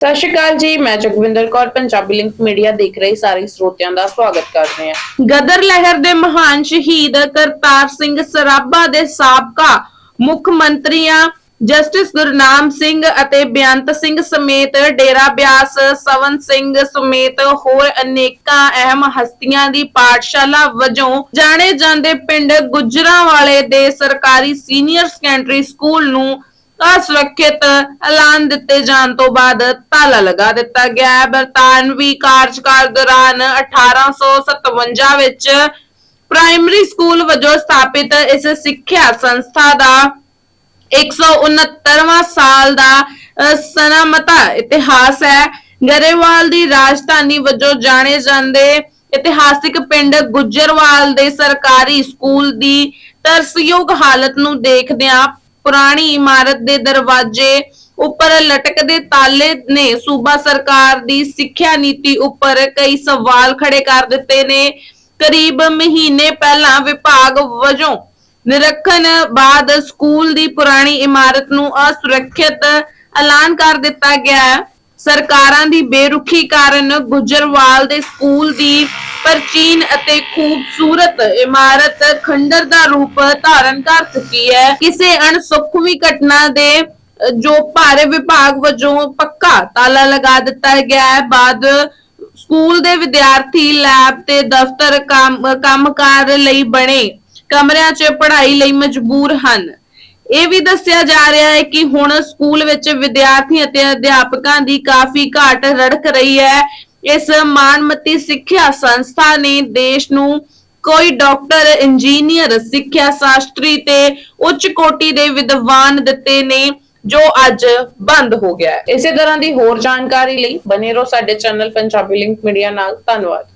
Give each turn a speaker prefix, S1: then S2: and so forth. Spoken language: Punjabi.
S1: ਸਤਿ ਸ਼੍ਰੀ ਅਕਾਲ ਜੀ, ਮੈਂ ਜਗਵਿੰਦਰ ਕੌਰ, ਪੰਜਾਬੀ ਲਿੰਕ ਮੀਡੀਆ ਦੇਖ ਰਹੇ ਸਾਰੇ ਸਰੋਤਿਆਂ ਦਾ ਸਵਾਗਤ ਕਰਦੇ ਹਾਂ। ਗਦਰ ਲਹਿਰ ਦੇ ਮਹਾਨ ਸ਼ਹੀਦ ਕਰਤਾਰ ਸਿੰਘ ਸਰਾਭਾ ਦੇ ਸਾਬਕਾ ਮੁੱਖ ਮੰਤਰੀਆਂ ਜਸਟਿਸ ਗੁਰਨਾਮ ਸਿੰਘ ਅਤੇ ਬੇਅੰਤ ਸਿੰਘ ਸਮੇਤ ਡੇਰਾ ਬਿਆਸ, ਸਵਨ ਸਿੰਘ ਸਮੇਤ ਹੋਰ ਅਨੇਕਾਂ ਅਹਿਮ ਹਸਤੀਆਂ ਦੀ ਪਾਠਸ਼ਾਲਾ ਵਜੋਂ ਜਾਣੇ ਜਾਂਦੇ ਪਿੰਡ ਗੁਜਰਾਂਵਾਲੇ ਦੇ ਸਰਕਾਰੀ ਸੀਨੀਅਰ ਸੈਕੰਡਰੀ ਸਕੂਲ ਨੂੰ ਅਸੁਰੱਖਿਅਤ ਐਲਾਨ ਦਿੱਤੇ ਜਾਣ ਤੋਂ ਬਾਅਦ ਤਾਲਾ ਲਗਾ ਦਿੱਤਾ ਗਿਆ ਹੈ। ਬਰਤਾਨਵੀ ਕਾਰਜਕਾਲ ਦੌਰਾਨ 1857 ਵਿੱਚ ਪ੍ਰਾਇਮਰੀ ਸਕੂਲ ਵਜੋਂ ਸਥਾਪਿਤ ਇਸ ਸਿੱਖਿਆ ਸੰਸਥਾ ਦਾ 169ਵਾਂ ਸਾਲ ਦਾ ਅਹ, ਸਨਾਮਤਾ ਇਤਿਹਾਸ ਹੈ। ਗਰੇਵਾਲ ਦੀ ਰਾਜਧਾਨੀ ਵਜੋਂ ਜਾਣੇ ਜਾਂਦੇ ਇਤਿਹਾਸਿਕ ਪਿੰਡ ਗੁੱਜਰਵਾਲ ਦੇ ਸਰਕਾਰੀ ਸਕੂਲ ਦੀ ਤਰਸਯੋਗ ਹਾਲਤ ਨੂੰ ਦੇਖਦਿਆਂ ਪੁਰਾਣੀ ਇਮਾਰਤ ਦੇ ਦਰਵਾਜ਼ੇ ਉੱਪਰ ਲਟਕਦੇ ਤਾਲੇ ਨੇ ਸੂਬਾ ਸਰਕਾਰ ਦੀ ਸਿੱਖਿਆ ਨੀਤੀ ਉੱਪਰ ਕਈ ਸਵਾਲ ਖੜੇ ਕਰ ਦਿੱਤੇ ਨੇ। ਕਰੀਬ ਮਹੀਨੇ ਪਹਿਲਾਂ ਵਿਭਾਗ ਵਜੋਂ ਨਿਰਖਣ ਬਾਅਦ ਸਕੂਲ ਦੀ ਪੁਰਾਣੀ ਇਮਾਰਤ ਨੂੰ ਅਸੁਰੱਖਿਅਤ ਐਲਾਨ ਕਰ ਦਿੱਤਾ ਗਿਆ। ਹੈ ਸਰਕਾਰਾਂ ਦੀ ਬੇਰੁਖੀ ਕਾਰਨ ਗੁਜਰਵਾਲ ਦੇ ਸਕੂਲ ਦੀ ਪ੍ਰਾਚੀਨ ਅਤੇ ਖੂਬਸੂਰਤ ਇਮਾਰਤ ਖੰਡਰ ਦਾ ਰੂਪ ਧਾਰਨ ਕਰ ਚੁੱਕੀ ਹੈ। ਕਿਸੇ ਅਣਸੁਖਵੀਂ ਘਟਨਾ ਦੇ ਜੋ ਭਾਰੇ ਵਿਭਾਗ ਵਜੋਂ ਪੱਕਾ ਤਾਲਾ ਲਗਾ ਦਿੱਤਾ ਗਿਆ ਹੈ। ਬਾਅਦ ਸਕੂਲ ਦੇ ਵਿਦਿਆਰਥੀ ਲੈਬ ਤੇ ਦਫ਼ਤਰ ਕੰਮਕਾਰ ਲਈ ਬਣੇ। ਕਮਰਿਆਂ 'ਚ ਪੜ੍ਹਾਈ ਲਈ ਮਜਬੂਰ ਹਨ। ਇਹ ਵੀ ਦੱਸਿਆ ਜਾ ਰਿਹਾ ਹੈ ਕਿ ਹੁਣ ਸਕੂਲ ਵਿੱਚ ਵਿਦਿਆਰਥੀ ਅਤੇ ਅਧਿਆਪਕਾਂ ਦੀ ਕਾਫੀ ਘਾਟ ਰੜਕ ਰਹੀ ਹੈ। ਇਸ ਮਾਨਮਤੀ ਸਿੱਖਿਆ ਸੰਸਥਾ ਨੇ ਦੇਸ਼ ਨੂੰ ਕੋਈ ਡਾਕਟਰ, ਇੰਜੀਨੀਅਰ, ਸਿੱਖਿਆ ਸ਼ਾਸਤਰੀ ਤੇ ਉੱਚ ਕੋਟੀ ਦੇ ਵਿਦਵਾਨ ਦਿੱਤੇ ਨੇ, ਜੋ ਅੱਜ ਬੰਦ ਹੋ ਗਿਆ ਹੈ। ਇਸੇ ਤਰ੍ਹਾਂ ਦੀ ਹੋਰ ਜਾਣਕਾਰੀ ਲਈ ਬਨੇ ਰਹੋ ਸਾਡੇ ਚੈਨਲ ਪੰਜਾਬੀ ਲਿੰਕ ਮੀਡੀਆ ਨਾਲ। ਧੰਨਵਾਦ।